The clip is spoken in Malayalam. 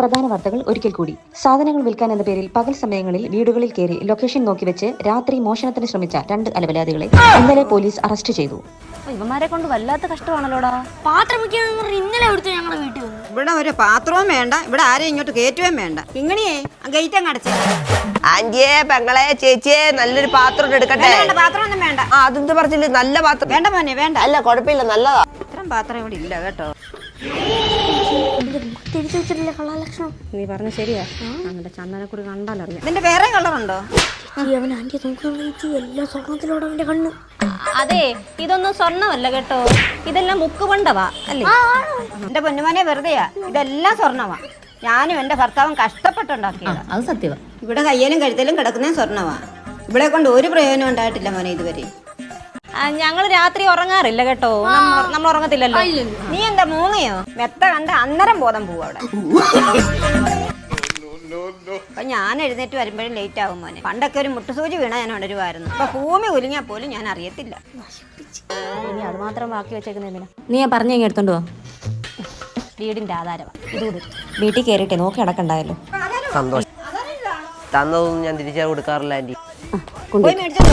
പ്രധാന വാർത്തകൾ ഒരിക്കൽ കൂടി. സാധനങ്ങൾ വിൽക്കാൻ എന്ന പേരിൽ പകൽ സമയങ്ങളിൽ വീടുകളിൽ കയറി ലൊക്കേഷൻ നോക്കി വെച്ച് രാത്രി മോഷണത്തിന് ശ്രമിച്ച രണ്ട് അലവലാദികളെ ഇന്നലെ പോലീസ് അറസ്റ്റ് ചെയ്തു. ഇവന്മാരെ കൊണ്ട് വല്ലാത്ത കഷ്ടമാണല്ലോടാ. പാത്രം ഇന്നലെ എടുത്ത് ഞങ്ങളുടെ വീട്ടിൽ വന്നു. ഇവിടെ ഒരു പാത്രവും വേണ്ട ഇവിടെ ആരെയും ഇങ്ങോട്ട് കയറ്റുകയും വേണ്ട. ഇങ്ങനെയേ ഗേറ്റ് അങ്ങ് അടച്ചേ. ആന്റിയെ പെങ്ങളെ ചേച്ചിയെ നല്ലൊരു പാത്രം എടുക്കട്ടെ. വേണ്ട പാത്രം ഒന്നും വേണ്ട. ആ അതെന്ത് പറഞ്ഞില്ല? നല്ല പാത്രം. വേണ്ട മോനെ വേണ്ട. അല്ല കുഴപ്പമില്ല നല്ലതാ. ഇത്തരം പാത്രം ഇവിടെ ഇല്ല കേട്ടോ. തിരിച്ചു വെച്ചിട്ടില്ല കള്ളാലക്ഷണം നീ പറഞ്ഞ ശരിയാ. നമ്മുടെ ചന്ദനക്കുറി കണ്ടാലറിയാം നിന്റെ വേറെ കളറുണ്ടോ? അവൻ ആന്റി നോക്കാൻ എല്ലാ സ്വർണത്തിലോടെ അവന്റെ കണ്ണ്. അതെ ഇതൊന്നും സ്വർണമല്ല കേട്ടോ. ഇതെല്ലാം മുക്ക് കൊണ്ടവാ അല്ലേ എന്റെ പൊന്നുമോനെ വെറുതെയാ. ഇതെല്ലാം സ്വർണവാ ഞാനും എന്റെ ഭർത്താവും കഷ്ടപ്പെട്ടുണ്ടാക്കിയതാ. അത് സത്യവാ. ഇവിടെ കയ്യലും കഴുത്തലും കിടക്കുന്ന സ്വർണവാ ഇവിടെ കൊണ്ട് ഒരു പ്രയോജനം ഉണ്ടായിട്ടില്ല മോനെ ഇതുവരെ. ഞങ്ങൾ രാത്രി ഉറങ്ങാറില്ല കേട്ടോ. നമ്മൾ ഉറങ്ങത്തില്ലല്ലോ. നീ എന്താ മൂങ്ങയോ? മെത്ത കണ്ട അന്നേരം ബോധം പോവും അവിടെ. അപ്പൊ ഞാൻ എഴുന്നേറ്റ് വരുമ്പോഴും ലേറ്റ് ആകും മോനെ. പണ്ടൊക്കെ ഒരു മുട്ടുസൂചി വീണ ഞാൻ ഉണരുമായിരുന്നു അപ്പൊ ഭൂമി കുലുങ്ങിയാൽ പോലും ഞാൻ അറിയത്തില്ല. ഇനി അത് മാത്രം ബാക്കി വെച്ചേക്കുന്ന നീ ഞാൻ പറഞ്ഞു എടുത്തോണ്ടോ പോ. വീടിന്റെ ആധാരമാണ് വീട്ടിൽ കയറിയിട്ട് നോക്കി അടക്കണ്ടായല്ലോ സന്തോഷം. തന്നതൊന്നും ഞാൻ തിരിച്ചു കൊടുക്കാറില്ല മേടിച്ചോ.